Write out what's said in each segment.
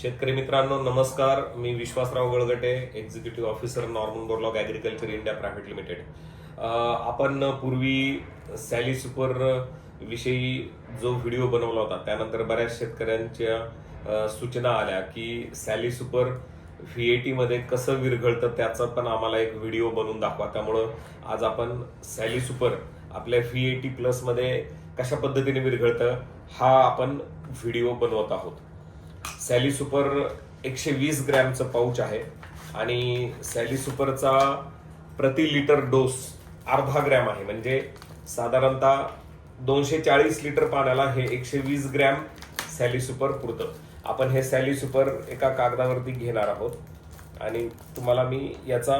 शेतकरी मित्रांनो नमस्कार. मी Vishwasrao Galgate executive officer Norman Borlaug agriculture India private limited आपण पूर्वी सॅली सुपर विषयी जो व्हिडिओ बनवला होता त्यानंतर बऱ्याच शेतकऱ्यांच्या सूचना आल्या की सॅली सुपर व्हीएटी मध्ये कसं विरघळतं त्याचा पण आम्हाला एक व्हिडिओ बनवून दाखवा. त्यामुळं आज आपण सॅली सुपर आपल्या व्हीएटी प्लस प्लसमध्ये कशा पद्धतीने विरघळतं हा आपण व्हिडिओ बनवत आहोत. सॅली सुपर एकशे वीस ग्रॅमचं पाऊच आहे. आणि सॅली सुपरचा प्रति लिटर डोस अर्धा ग्रॅम आहे. म्हणजे साधारणतः दोनशे चाळीस लिटर पाण्याला हे एकशे वीस ग्रॅम सॅली सुपर पुरतं. आपण हे सॅली सुपर एका कागदावरती घेणार आहोत. आणि तुम्हाला मी याचा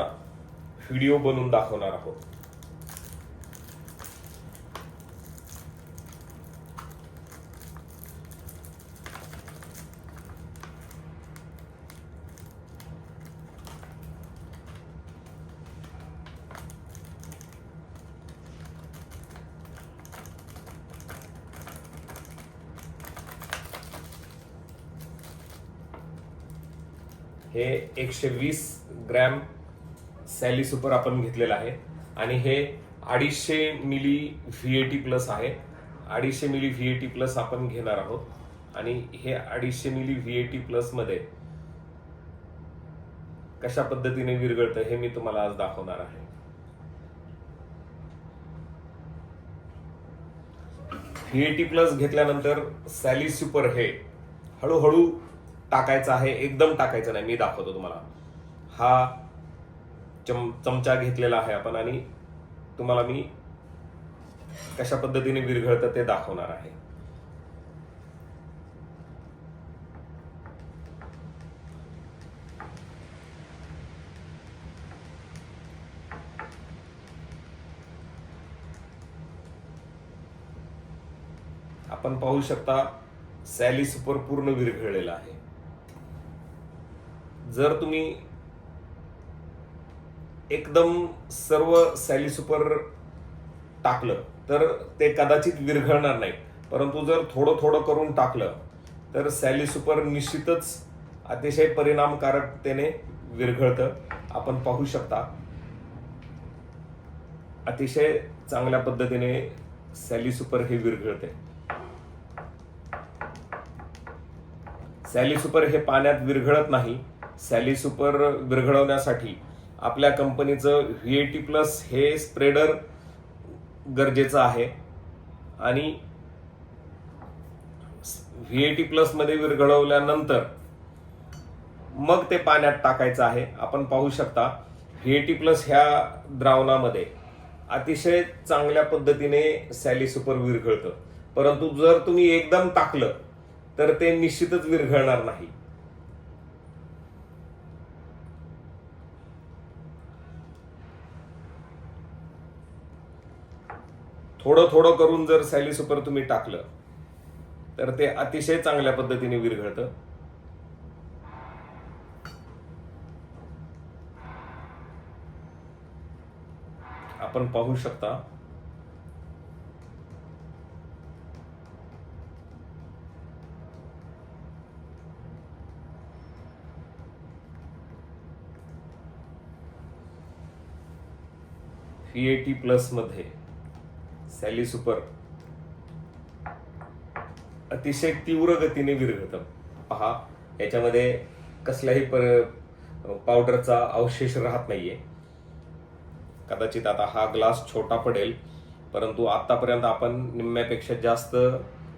व्हिडिओ बनवून दाखवणार आहोत. हे एकशे वीस ग्रॅम सॅली सुपर आपण घेतलेलं आहे. आणि हे अडीचशे मिली व्हीएटी प्लस आहे. अडीचशे मिली व्हीएटी प्लस आपण घेणार आहोत. आणि हे अडीचशे मिली व्हीएटी प्लसमध्ये कशा पद्धतीने विरघळतं हे मी तुम्हाला आज दाखवणार आहे. व्हीएटी प्लस घेतल्यानंतर सॅली सुपर हे हळूहळू टाकायचं आहे एकदम टाकायचं नाही. मी दाखवतो तुम्हाला. हा चम चमचा घेतलेला आहे आपण आणि तुम्हाला मी कशा पद्धतीने विरघळतं ते दाखवणार आहे. आपण पाहू शकता सॅली सुपर पूर्ण विरघळलेला आहे. जर तुम्ही एकदम सर्व सॅली सुपर टाकलं तर ते कदाचित विरघळणार नाही परंतु जर थोडं थोडं करून टाकलं तर सॅली सुपर निश्चितच अतिशय परिणामकारकतेने विरघळतं. आपण पाहू शकता अतिशय चांगल्या पद्धतीने सॅली सुपर हे विरघळते सॅली सुपर हे पाण्यात विरघळत नाही. सॅली सुपर विरघळवण्यासाठी आपल्या कंपनीचं व्ही ए टी प्लस हे स्प्रेडर गरजेचं आहे. आणि व्हीएटी प्लसमध्ये विरघळवल्यानंतर मग ते पाण्यात टाकायचं आहे. आपण पाहू शकता व्हीएटी प्लस ह्या द्रावणामध्ये अतिशय चांगल्या पद्धतीने सॅली सुपर विरघळतं. परंतु जर तुम्ही एकदम टाकलं तर ते निश्चितच विरघळणार नाही. थोडं थोडं करून जर सॅली सुपर तुम्ही टाकलं तर ते अतिशय चांगल्या पद्धतीने विरघळतं. आपण पाहू शकता. टी प्लसमध्ये सॅली सुपर. अतिशय तीव्र गतीने विरघळतं. पहा याच्यामध्ये कसल्याही पर पावडरचा अवशेष राहत नाहीये. कदाचित आता हा ग्लास छोटा पडेल परंतु आतापर्यंत आपण निम्म्यापेक्षा जास्त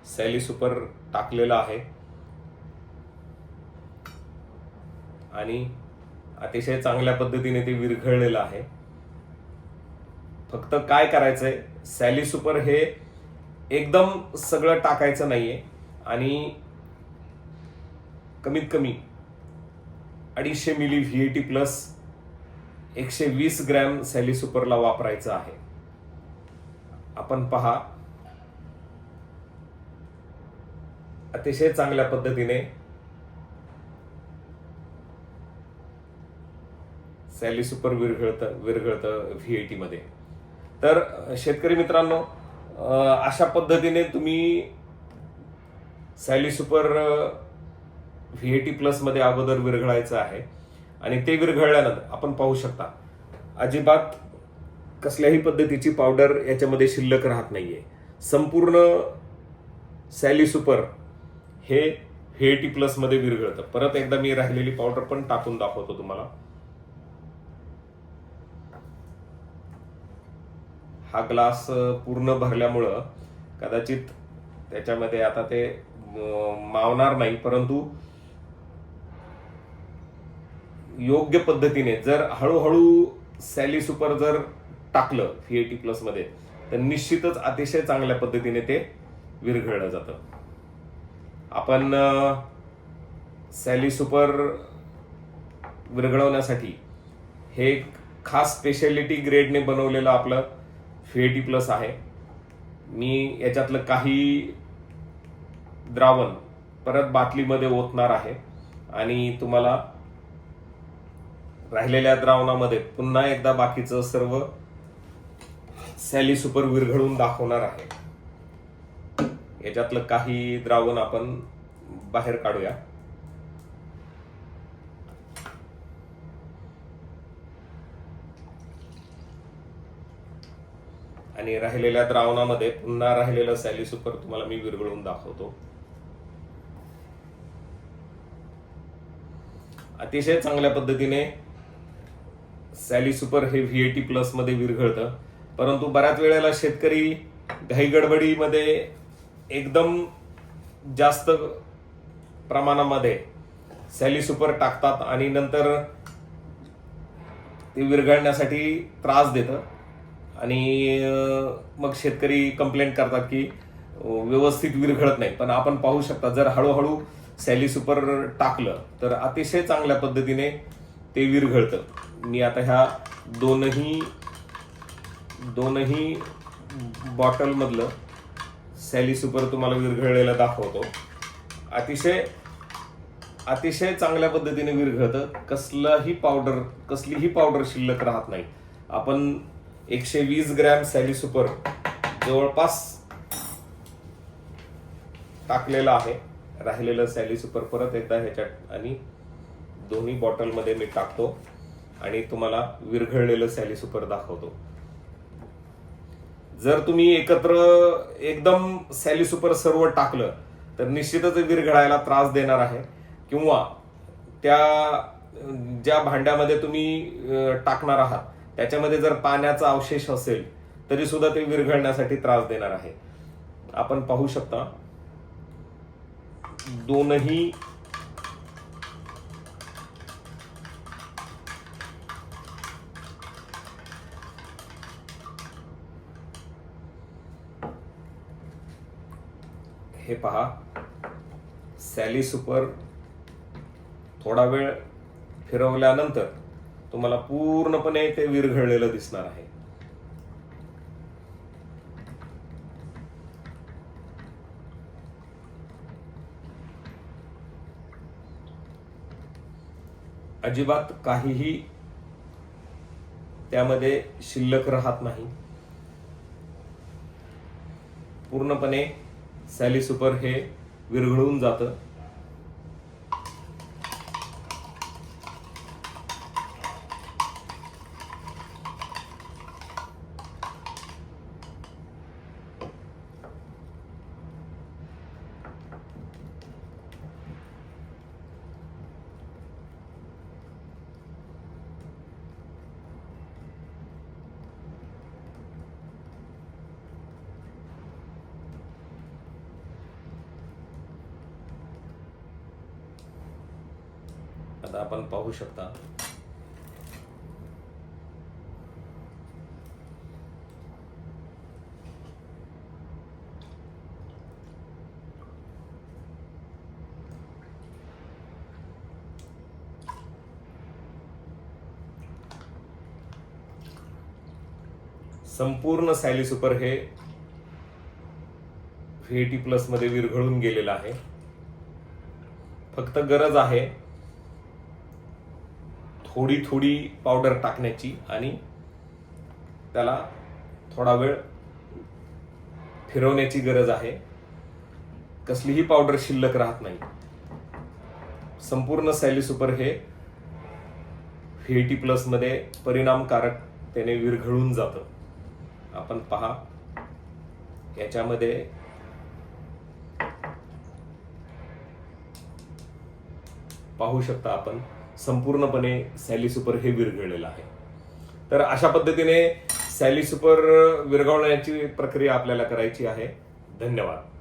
सॅली सुपर टाकलेला आहे. आणि अतिशय चांगल्या पद्धतीने ते विरघळलेलं आहे. फक्त काय करायचंय? सॅली सुपर हे एकदम सगळं टाकायचं नाहीये. आणि कमीत कमी अडीचशे ml V I T plus एकशे वीस ग्रॅम सॅली सुपरला वापरायचं आहे. आपण पहा. अतिशय चांगल्या पद्धतीने सॅली सुपर विरघळतं विरघळतं व्हीएटी मध्ये. तर शेतकरी मित्रांनो अशा पद्धतीने तुम्ही Sally super V A T प्लसमध्ये अगोदर विरघळायचं आहे. आणि ते विरघळल्यानंतर आपण पाहू शकता अजिबात कसल्याही पद्धतीची पावडर याच्यामध्ये शिल्लक राहत नाही आहे संपूर्ण सॅली सुपर हे व्ही ए टी प्लसमध्ये विरघळतं. परत एकदा मी राहिलेली पावडर पण टाकून दाखवतो तुम्हाला. हा ग्लास पूर्ण भरल्यामुळं कदाचित त्याच्यामध्ये आता ते मावणार नाही. परंतु योग्य पद्धतीने जर हळूहळू सॅली सुपर जर टाकलं व्हीएटी प्लसमध्ये तर निश्चितच अतिशय चांगल्या पद्धतीने ते विरघळलं जातं. आपण सॅली सुपर विरघळवण्यासाठी हे एक खास स्पेशालिटी ग्रेडने बनवलेलं आपलं फेटी प्लस आहे. मी याच्यातलं काही द्रावण परत बाटलीमध्ये ओतणार आहे. आणि तुम्हाला राहिलेल्या द्रावणामध्ये पुन्हा एकदा बाकीचं सर्व सॅली सुपर विरघळून दाखवणार आहे. याच्यातलं काही द्रावण आपण बाहेर काढूया. आणि राहिलेल्या द्रावणामध्ये पुन्हा राहिलेलं सॅली सुपर तुम्हाला मी विरघळून दाखवतो. अतिशय चांगल्या पद्धतीने सॅली सुपर हे व्हीएटी प्लसमध्ये विरघळतं. परंतु बऱ्याच वेळेला शेतकरी घाई गडबडीमध्ये एकदम जास्त प्रमाणामध्ये सॅली सुपर टाकतात आणि नंतर ते विरघळण्यासाठी त्रास देतं. आणि मग शेतकरी कंप्लेंट करतात की व्यवस्थित विरघळत नाही. पण आपण पाहू शकता जर हळूहळू सॅली सुपर टाकलं तर अतिशय चांगल्या पद्धतीने ते विरघळतं. मी आता ह्या दोनही दोनही बॉटलमधलं सॅली सुपर तुम्हाला विरघळलेलं दाखवतो. अतिशय अतिशय चांगल्या पद्धतीने विरघळतं. कसलाही पावडर कसलीही पावडर शिल्लक राहत नाही. आपण एकशे वीस ग्रॅम सॅली सुपर जवळपास टाकलेलं आहे. राहिलेलं सॅली सुपर परत एकदा ह्याच्यात आणि दोन्ही बॉटलमध्ये मी टाकतो आणि तुम्हाला विरघळलेलं सॅली सुपर दाखवतो. जर तुम्ही एकत्र एकदम सॅली सुपर सर्व टाकलं तर निश्चितच विरघळायला त्रास देणार आहे. किंवा त्या ज्या भांड्यामध्ये तुम्ही टाकणार आहात त्याच्यामध्ये जर पाण्याचा अवशेष असेल तरी सुद्धा ते विरघळण्यासाठी त्रास देणार आहे. आपण पाहू शकता दोनही हे पहा सॅली सुपर थोडा वेळ फिरवल्यानंतर तुम्हाला पूर्णपणे ते विरघळलेलं दिसणार आहे. अजिबात काहीही त्यामध्ये शिल्लक राहत नाही. पूर्णपणे सॅली सुपर हे विरघळून जातं. आता आपण पाहू शकता. संपूर्ण सॅली सुपर हे व्हीएटी प्लसमध्ये विरघळून गेलेलं आहे. फक्त गरज आहे थोडी थोडी पावडर टाकण्याची आणि त्याला थोडा वेळ फिरवण्याची गरज आहे. कसलीही पावडर शिल्लक राहत नाही. संपूर्ण सॅली सुपर हे व्हीएटी प्लसमध्ये परिणामकारक त्याने विरघळून जातं. आपण पहा. याच्यामध्ये पाहू शकता आपण. संपूर्णपणे सॅली सुपर हे विरघळलेलं आहे. तर अशा पद्धतीने सॅली सुपर विरघळण्याची प्रक्रिया आपल्याला करायची आहे. धन्यवाद.